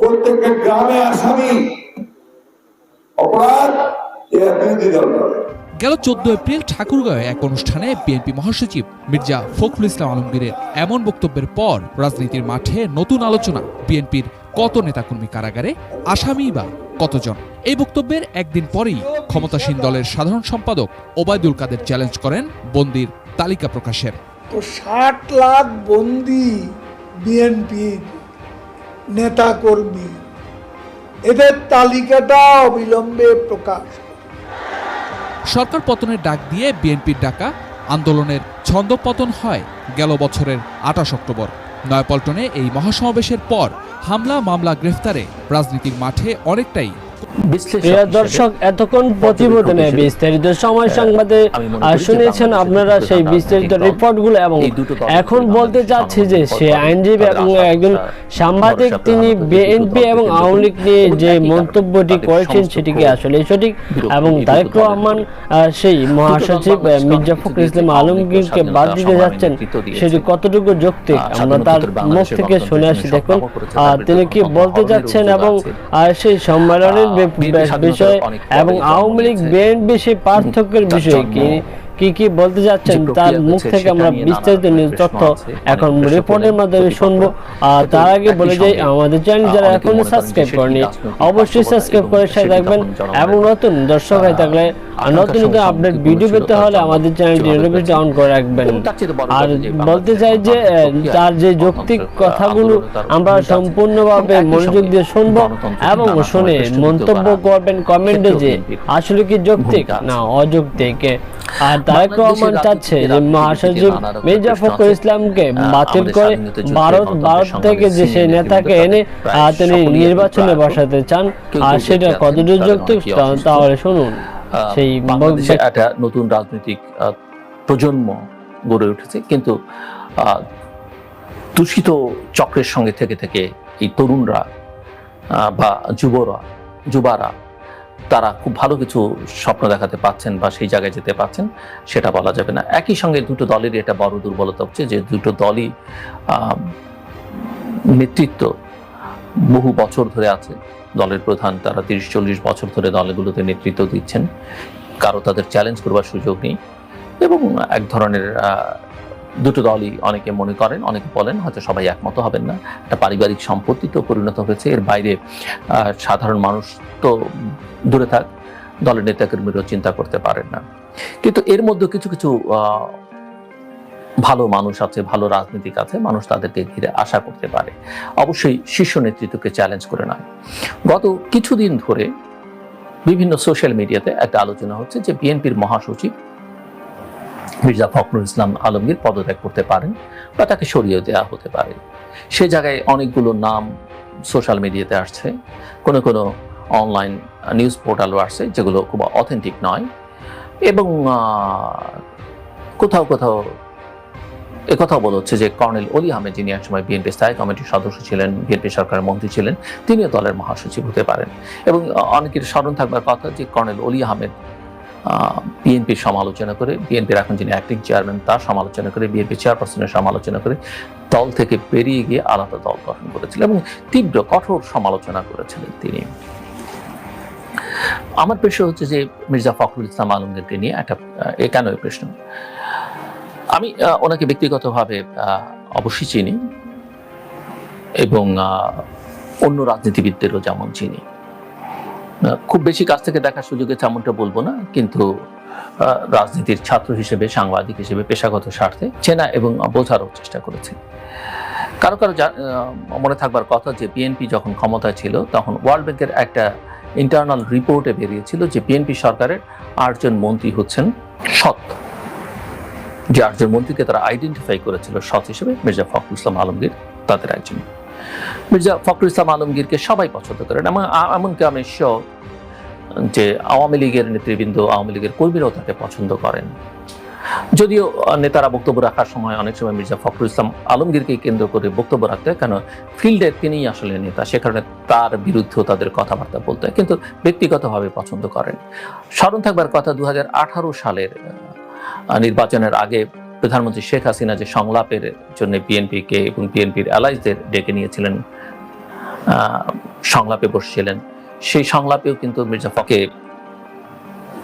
প্রত্যেকটা গ্রামে আসামি অপরাধ এরা বিরোধী দল করে। গেল চোদ্দ এপ্রিল ঠাকুরগাঁয়ে এক অনুষ্ঠানে বিএনপি মহাসচিব মির্জা ফখরুল ইসলাম আলমগীরের এমন বক্তব্যের পর রাজনীতির মাঠে নতুন আলোচনা বিএনপির কত নেতাকর্মী কারাগারে আসামি বা কতজন? এই বক্তব্যের একদিন পরেই ক্ষমতাসীন দলের সাধারণ সম্পাদক ওবায়দুল কাদের চ্যালেঞ্জ করেন বন্দির তালিকা প্রকাশের। তো ষাট লাখ বন্দি বিএনপির নেতাকর্মী। এদের তালিকাটা অবিলম্বে প্রকাশ সরকার পতনের ডাক দিয়ে বিএনপির ডাকা আন্দোলনের ছন্দপতন হয় গেল বছরের আঠাশ অক্টোবর। নয়াপল্টনে এই মহাসমাবেশের পর হামলা, মামলা, গ্রেফতারে রাজনীতির মাঠে অনেকটাই দর্শক এতক্ষণ প্রতিবেদনে বিস্তারিত সময় সংবাদে শুনেছেন আপনারা সেই বিস্তারিত রিপোর্টগুলো এবং এখন বলতে চাচ্ছি যে সে আইনজীবী এবং একজন সাংবাদিক তিনি বিএনপি এবং আওয়ামী লীগ নিয়ে যে মন্তব্যটি করেছেন সেটি কি আসলে সঠিক? এবং তারেক রহমান সেই মহাসচিব মির্জা ফখরুল ইসলাম আলমগীরকে বাদ দিতে যাচ্ছেন সেটি কতটুকু যৌক্তিক? আমরা তার মুখ থেকে শুনে আসি দেখুন তিনি কি বলতে যাচ্ছেন এবং সেই সম্মেলনের বিষয়ে এবং আওয়ামী লীগ বিএনপি সেই পার্থক্যের বিষয় কি? কি কি বলতে যাচ্ছেন তার মুখ থেকে আমরা বিস্তারিত নিউজ তথ্য এখন রিপোর্টের মাধ্যমে শুনব। আর তার আগে বলে যাই আমাদের চ্যানেল যারা এখনও সাবস্ক্রাইব করেনি অবশ্যই সাবস্ক্রাইব করে সাথে থাকবেন এবং নতুন দর্শক হয়ে থাকলে নতুন নতুন আপডেট ভিডিও পেতে হলে আমাদের চ্যানেলটি নোটিফিকেশন অন করে রাখবেন। আর বলতে চাই যে তার যে যৌক্তিক কথাগুলো আমরা সম্পূর্ণভাবে মনোযোগ দিয়ে শুনব এবং শুনে মন্তব্য করবেন কমেন্টে যে আসলে কি যৌক্তিক না অযৌক্তিক আর তারেক রহমান চাচ্ছে যে মহাসচিব মির্জা ফখরুল ইসলামকে বাতিল করে ভারত ভারত থেকে যে সেই নেতাকে এনে তিনি নির্বাচনে বসাতে চান। আর সেটা কতদূর যৌক্তিক তাহলে শুনুন। সেই বাংলাদেশে একটা নতুন রাজনৈতিক প্রজন্ম গড়ে উঠেছে। কিন্তু আহ, দূষিত চক্রের সঙ্গে থেকে থেকে এই তরুণরা বা যুবরা যুবারা তারা খুব ভালো কিছু স্বপ্ন দেখাতে পাচ্ছেন বা সেই জায়গায় যেতে পাচ্ছেন, সেটা বলা যাবে না। একই সঙ্গে দুটো দলেরই এটা বড় দুর্বলতা হচ্ছে যে দুটো দলই নেতৃত্ব বহু বছর ধরে আছে। দলের প্রধান তারা তিরিশ, চল্লিশ বছর ধরে দলগুলোতে নেতৃত্ব দিচ্ছেন। কারও তাদের চ্যালেঞ্জ করবার সুযোগ নেই। এবং এক ধরনের দুটো দলই অনেকে মনে করেন, অনেকে বলেন, হয়তো সবাই একমত হবেন না। একটা পারিবারিক সম্পত্তিতে পরিণত হয়েছে। এর বাইরে সাধারণ মানুষ তো দূরে থাক, দলের নেতাকর্মীরাও চিন্তা করতে পারেন না। কিন্তু এর মধ্যে কিছু কিছু ভালো মানুষ আছে, ভালো রাজনীতিক আছে, মানুষ তাদেরকে ঘিরে আশা করতে পারে। অবশ্যই শীর্ষ নেতৃত্বকে চ্যালেঞ্জ করে নয়। গত কিছুদিন ধরে বিভিন্ন সোশ্যাল মিডিয়াতে একটা আলোচনা হচ্ছে যে বিএনপির মহাসচিব মির্জা ফখরুল ইসলাম আলমগীর পদত্যাগ করতে পারেন বা তাকে সরিয়ে দেওয়া হতে পারে। সে জায়গায় অনেকগুলো নাম সোশ্যাল মিডিয়াতে আসছে। কোনো কোনো অনলাইন নিউজ পোর্টালও আসছে যেগুলো খুব অথেন্টিক নয়। এবং কোথাও কোথাও একথাও বলা হচ্ছে যে কর্নেল অলি আহমেদ যিনি একসময় বিএনপি স্থায়ী কমিটির সদস্য ছিলেন, বিএনপি সরকারের মন্ত্রী ছিলেন, তিনিও দলের মহাসচিব হতে পারেন। এবং অনেকের স্মরণ থাকবার কথা যে কর্নেল অলি আহমেদ বিএনপির সমালোচনা করে বিএনপির এখন যিনি অ্যাক্টিং চেয়ারম্যান তার সমালোচনা করে বিএনপি চেয়ারপারসনের সমালোচনা করে, দল থেকে বেরিয়ে গিয়ে আলাদা দল গঠন করেছিলেন এবং তীব্র কঠোর সমালোচনা করেছিলেন তিনি। আমার প্রশ্ন হচ্ছে যে মির্জা ফখরুল ইসলাম আলমগীরকে নিয়ে একটা এ কেন এই প্রশ্ন? আমি ওনাকে ব্যক্তিগতভাবে অবশ্যই চিনি এবং অন্য রাজনীতিবিদদেরও যেমন চিনি। খুব বেশি কাছ থেকে দেখার সুযোগে তেমনটা বলব না, কিন্তু রাজনীতির ছাত্র হিসেবে, সাংবাদিক হিসেবে, পেশাগত স্বার্থে চেনা এবং বোঝারও চেষ্টা করেছে। কারও কারও মনে থাকবার কথা যে বিএনপি যখন ক্ষমতায় ছিল, তখন ওয়ার্ল্ড ব্যাংকের একটা ইন্টারনাল রিপোর্টে বেরিয়েছিল যে বিএনপি সরকারের আটজন মন্ত্রী হচ্ছেন সৎ। যে আটজন মন্ত্রীকে তারা আইডেন্টিফাই করেছিল সৎ হিসেবে, মির্জা ফখরুল ইসলাম আলমগীর, তাদের একজন। মির্জা ফখরুল ইসলাম আলমগীরকে সবাই পছন্দ করেন। এবং এমনকি আমি শিওর যে আওয়ামী লীগের নেতৃবৃন্দ, আওয়ামী লীগের কর্মীরাও তাকে পছন্দ করেন। যদিও নেতারা বক্তব্য রাখার সময় অনেক সময় মির্জা ফখরুল ইসলাম আলমগীরকে কেন্দ্র করে বক্তব্য রাখতে কেন ফিল্ডে তিনিই আসলে নেতা, সে কারণে তার বিরুদ্ধেও তাদের কথাবার্তা বলতে হয়, কিন্তু ব্যক্তিগতভাবে পছন্দ করেন। স্মরণ থাকবার কথা দু হাজার আঠারো সালের নির্বাচনের আগে প্রধানমন্ত্রী শেখ হাসিনা যে সংলাপের জন্য বিএনপিকে এবং বিএনপির অ্যালাইজদের ডেকে নিয়েছিলেন সংলাপে বসছিলেন, সেই সংলাপেও কিন্তু মির্জা ফখরকে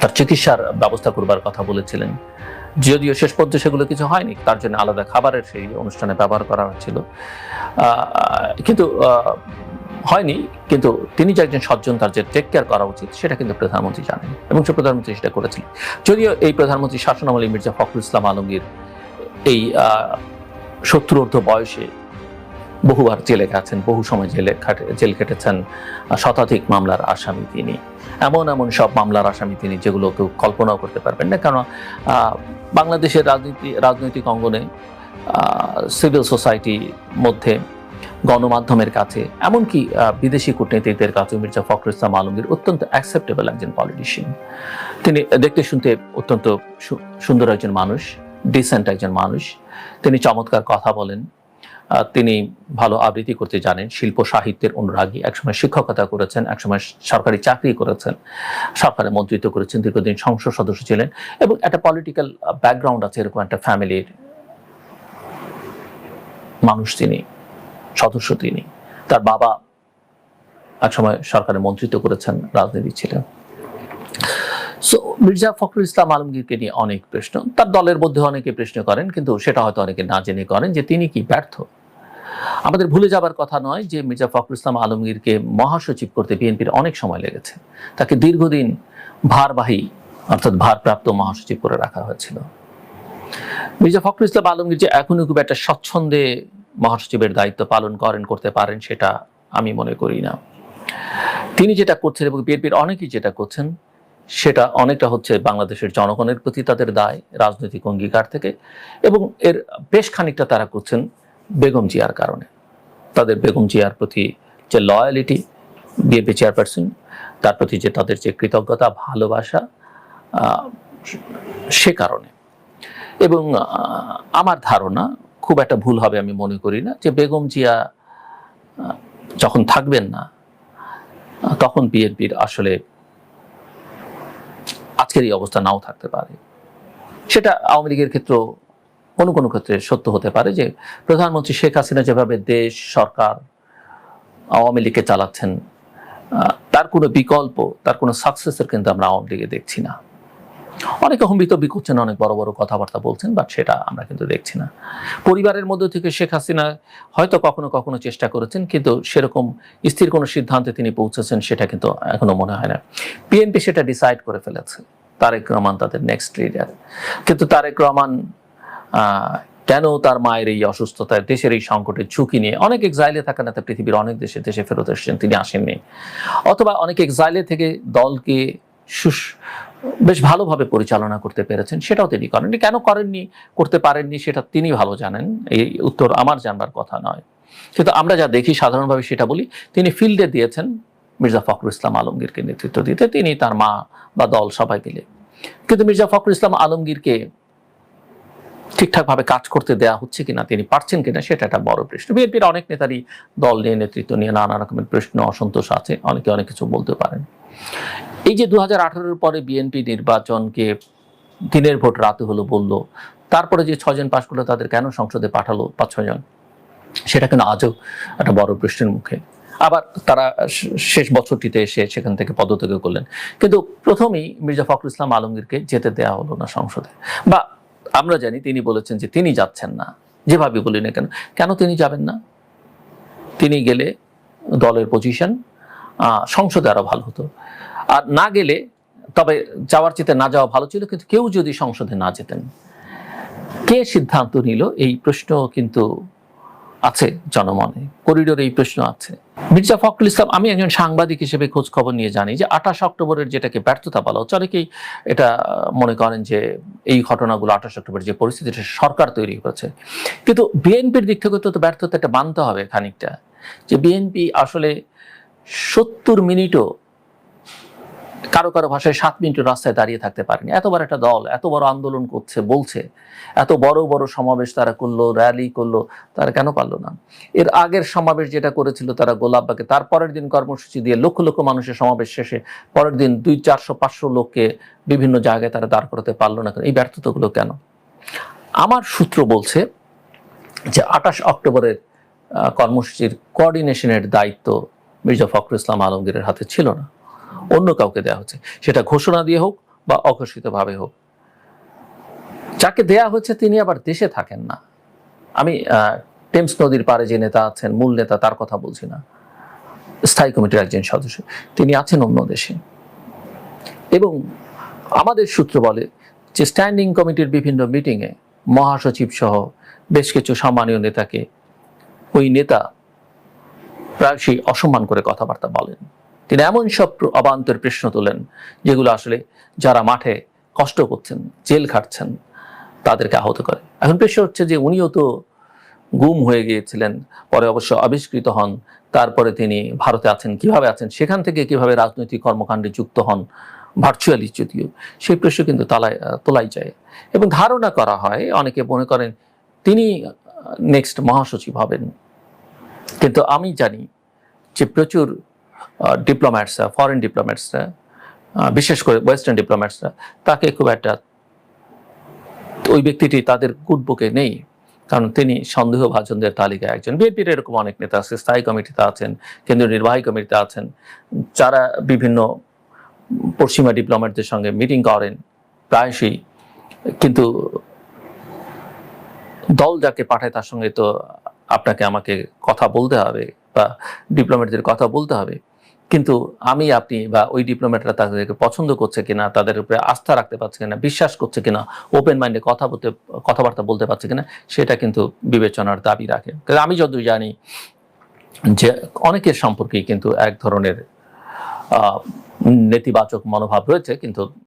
তার চিকিৎসার ব্যবস্থা করবার কথা বলেছিলেন। যদিও শেষ পর্যন্ত সেগুলো কিছু হয়নি, তার জন্য আলাদা খাবারের সেই অনুষ্ঠানে ব্যবহার করা হচ্ছিল। কিন্তু হয়নি, কিন্তু তিনি যে একজন সজ্জন, তার যে টেক কেয়ার করা উচিত, সেটা কিন্তু প্রধানমন্ত্রী জানেন এবং সে প্রধানমন্ত্রী সেটা করেছিলেন। যদিও এই প্রধানমন্ত্রী শাসনামলী মির্জা ফখরুল ইসলাম আলমগীর এই সত্তর বয়সে বহুবার জেলে গেছেন, বহু সময় জেলে জেল কেটেছেন শতাধিক মামলার আসামি তিনি। এমন এমন সব মামলার আসামি তিনি যেগুলো কেউ কল্পনাও করতে পারবেন না। কারণ বাংলাদেশের রাজনীতি, রাজনৈতিক অঙ্গনে সিভিল সোসাইটির মধ্যে, গণমাধ্যমের কাছে, এমনকি বিদেশি কূটনীতিকদের কাছে মির্জা ফখরুল ইসলাম আলমগীর অত্যন্ত অ্যাকসেপ্টেবল একজন পলিটিশিয়ান তিনি দেখতে শুনতে অত্যন্ত সুন্দর একজন মানুষ। ডিসেন্ট একজন মানুষ। তিনি চমৎকার কথা বলেন। তিনি ভালো আবৃত্তি করতে জানেন। শিল্প সাহিত্যের অনুরাগী। একসময় শিক্ষকতা করেছেন, একসময় সরকারি চাকরি করেছেন। সরকারে মন্ত্রিত্ব করেছেন, দীর্ঘদিন সংসদ সদস্য ছিলেন এবং একটা পলিটিক্যাল ব্যাকগ্রাউন্ড আছে, এরকম একটা ফ্যামিলির মানুষ তিনি, সদস্য তিনি। তার বাবা একসময় সরকারে মন্ত্রিত্ব করেছেন, রাজনীতি ছিলেন। সো মির্জা ফখরুল ইসলাম আলমগীরকে নিয়ে অনেক প্রশ্ন। তার দলের মধ্যে অনেকে প্রশ্ন করেন, কিন্তু সেটা হয়তো অনেকে না জেনে করেন যে তিনি কি ব্যর্থ। আমাদের ভুলে যাবার কথা নয় যে মির্জা ফখরুল ইসলাম আলমগীরকে মহাসচিব করতে বিএনপির অনেক সময় লেগেছে। তাকে দীর্ঘদিন ভারবাহী, অর্থাৎ ভারপ্রাপ্ত মহাসচিব করে রাখা হয়েছিল। মির্জা ফখরুল ইসলাম আলমগীর যে এখনই খুব একটা স্বচ্ছন্দে মহাসচিবের দায়িত্ব পালন করেন, করতে পারেন, সেটা আমি মনে করি না। তিনি যেটা করছেন এবং বিএনপির অনেকেই যেটা করছেন সেটা অনেকটা হচ্ছে বাংলাদেশের জনগণের প্রতি তাদের দায়, রাজনৈতিক অঙ্গীকার থেকে, এবং এর বেশ খানিকটা তারা করছেন বেগম জিয়ার কারণে। তাদের বেগম জিয়ার প্রতি যে লয়ালিটি বিএনপি চেয়ারপারসন তার প্রতি যে তাদের যে কৃতজ্ঞতা, ভালোবাসা সে কারণে। এবং আমার ধারণা খুব একটা ভুল হবে আমি মনে করি না যে বেগম জিয়া যখন থাকবেন না, তখন বিএনপির আসলে আজকের এই অবস্থা নাও থাকতে পারে। সেটা আওয়ামী লীগের ক্ষেত্রে কোনো কোনো ক্ষেত্রে সত্য হতে পারে যে প্রধানমন্ত্রী শেখ হাসিনা যেভাবে দেশ, সরকার, আওয়ামী লীগকে চালাচ্ছেন তার কোনো বিকল্প, তার কোনো সাকসেসের কিন্তু আমরা আওয়ামী লীগে দেখছি না। অনেকে হম্বিতব্যি করছেন, অনেক বড় বড় কথাবার্তা বলছেন বাট সেটা আমরা কিন্তু দেখছি না। পরিবারের মধ্যে থেকে শেখ হাসিনা হয়তো কখনো কখনো চেষ্টা করেছেন, কিন্তু সেরকম স্থির কোনো সিদ্ধান্তে তিনি পৌঁছেছেন, সেটা কিন্তু এখনও মনে হয় না। বিএনপি সেটা ডিসাইড করে ফেলেছে। তারেক রহমান তাদের নেক্সট লিডার কিন্তু তারেক রহমান কেন তার মায়ের এই অসুস্থতায়, দেশের এই সংকটের ঝুঁকি নিয়ে? অনেক এক্সাইলে থাকেন এত পৃথিবীর অনেক দেশে দেশে ফেরত এসেছেন, তিনি আসেননি। অথবা অনেক এক্সাইলে থেকে দলকে সুস, বেশ ভালোভাবে পরিচালনা করতে পেরেছেন, সেটাও তিনি করেননি। কেন করেননি, করতে পারেননি, সেটা তিনি ভালো জানেন। এই উত্তর আমার জানবার কথা নয়। কিন্তু আমরা যা দেখি, সাধারণভাবে সেটা বলি, তিনি ফিল্ডে দিয়েছেন মির্জা ফখরুল ইসলাম আলমগীরকে নেতৃত্ব দিতে তিনি তার মা বা দল সবাই মিলে। কিন্তু মির্জা ফখরুল ইসলাম আলমগীরকে ঠিকঠাকভাবে কাজ করতে দেয়া হচ্ছে কিনা, তিনি পারছেন কিনা, সেটা একটা বড় প্রশ্ন। বিএনপির অনেক নেতারই দল নিয়ে নেতৃত্ব নিয়ে নানা রকমের প্রশ্ন, অসন্তোষ আছে, অনেকে অনেক কিছু বলতে পারেন। এই যে দু হাজার পরে বিএনপি নির্বাচনকে দিনের ভোট রাতে হলো বলল, তারপরে যে ছজন পাশ করল, তাদের কেন সংসদে পাঠালো পাঁচ ছজন সেটা কিন্তু আজও একটা বড় প্রশ্নের মুখে। আবার তারা শেষ বছরটিতে এসে সেখান থেকে পদত্যাগ করলেন। কিন্তু প্রথমেই মির্জা ফখরুল ইসলাম আলমগীরকে যেতে দেওয়া হলো না সংসদে। বা আমরা জানি তিনি বলেছেন যে তিনি যাচ্ছেন না, যেভাবে বলি না কেন। কেন তিনি যাবেন না? তিনি গেলে দলের পজিশন সংসদে আরও ভালো হতো। আর না গেলে, তবে যাওয়ার চেতে না যাওয়া ভালো ছিল, কিন্তু কেউ যদি সংসদে না যেতেন, কে সিদ্ধান্ত নিল? এই প্রশ্ন কিন্তু আছে জনমনে, করিডোরে এই প্রশ্ন আছে। মির্জা ফখরুল ইসলাম, আমি একজন সাংবাদিক হিসেবে খোঁজ খবর নিয়ে জানি যে আঠাশ অক্টোবরের যেটাকে ব্যর্থতা বলা হচ্ছে, অনেকেই এটা মনে করেন যে এই ঘটনাগুলো আঠাশ অক্টোবরের যে পরিস্থিতি সরকার তৈরি করেছে। কিন্তু বিএনপির দিক থেকে তো ব্যর্থতা একটা মানতে হবে খানিকটা। যে বিএনপি আসলে সত্তর মিনিটও কারও কারও ভাষায় সাত মিনিট রাস্তায় দাঁড়িয়ে থাকতে পারেনি। এত বড় একটা দল, এত বড় আন্দোলন করছে, বলছে, এত বড় বড় সমাবেশ তারা করল র্যালি করল, তারা কেন পারল না? এর আগের সমাবেশ যেটা করেছিল তারা গোলাপবাগে তার পরের দিন কর্মসূচি দিয়ে লক্ষ লক্ষ মানুষের সমাবেশ শেষে পরের দিন দুই চারশো পাঁচশো লোককে বিভিন্ন জায়গায় তারা দাঁড় করাতে পারল না এই ব্যর্থতাগুলো কেন? আমার সূত্র বলছে যে আঠাশ অক্টোবরের কর্মসূচির কোঅর্ডিনেশনের দায়িত্ব মির্জা ফখরুল ইসলাম আলমগীরের হাতে ছিল না। অন্য কাউকে দেওয়া হচ্ছে। সেটা ঘোষণা দিয়ে হোক বা অঘোষিতভাবে হোক। যাকে দেয়া হচ্ছে তিনি আবার দেশে থাকেন না। আমি টেমস নদীর পারে যে নেতা আছেন, মূল নেতা, তার কথা বলছি না। স্থায়ী কমিটির একজন সদস্য। তিনি আছেন অন্য দেশে। এবং আমাদের সূত্র বলে যে স্ট্যান্ডিং কমিটির বিভিন্ন মিটিংয়ে মহাসচিব সহ বেশ কিছু সম্মানীয় নেতাকে ওই নেতা প্রায়শই অসম্মান করে কথাবার্তা বলেন। তিনি এমন সব অবান্তর প্রশ্ন তোলেন, যেগুলো আসলে যারা মাঠে কষ্ট করছেন, জেল খাটছেন, তাদেরকে আহত করে। এখন প্রশ্ন হচ্ছে যে উনিও তো গুম হয়ে গিয়েছিলেন, পরে অবশ্য আবিষ্কৃত হন, তারপরে তিনি ভারতে আছেন, কীভাবে আছেন, সেখান থেকে কীভাবে রাজনৈতিক কর্মকাণ্ডে যুক্ত হন ভার্চুয়ালি যদিও, সেই প্রশ্ন কিন্তু তালায় তোলাই যায়। এবং ধারণা করা হয়, অনেকে মনে করেন তিনি নেক্সট মহাসচিব হবেন। কিন্তু আমি জানি যে প্রচুর ডিপ্লোম্যাটসরা ফরেন ডিপ্লোম্যাটসরা বিশেষ করে ওয়েস্টার্ন ডিপ্লোম্যাটসরা তাকে খুব একটা ওই ব্যক্তিটি তাদের গুড বুকে নেই। কারণ তিনি সন্দেহভাজনদের তালিকায় একজন। বিএনপির এরকম অনেক নেতা আছে, স্থায়ী কমিটিতে আছেন, কেন্দ্রীয় নির্বাহী কমিটিতে আছেন। যারা বিভিন্ন পশ্চিমা ডিপ্লোম্যাটদের সঙ্গে মিটিং করেন, প্রায়শই কিন্তু দল যাকে পাঠায় তার সঙ্গে তো আপনাকে আমাকে কথা বলতে হবে বা ডিপ্লোম্যাটদের কথা বলতে হবে। কিন্তু আমি, আপনি বা ওই ডিপ্লোম্যাটরা তাদেরকে পছন্দ করছে কিনা, তাদের উপরে আস্থা রাখতে পারছে কিনা, বিশ্বাস করছে কিনা ওপেন মাইন্ডে কথা বলতে, কথাবার্তা বলতে পারছে কিনা, সেটা কিন্তু বিবেচনার দাবি রাখে। আমি যদি জানি যে অনেকের সম্পর্কেই কিন্তু এক ধরনের নেতিবাচক মনোভাব রয়েছে, কিন্তু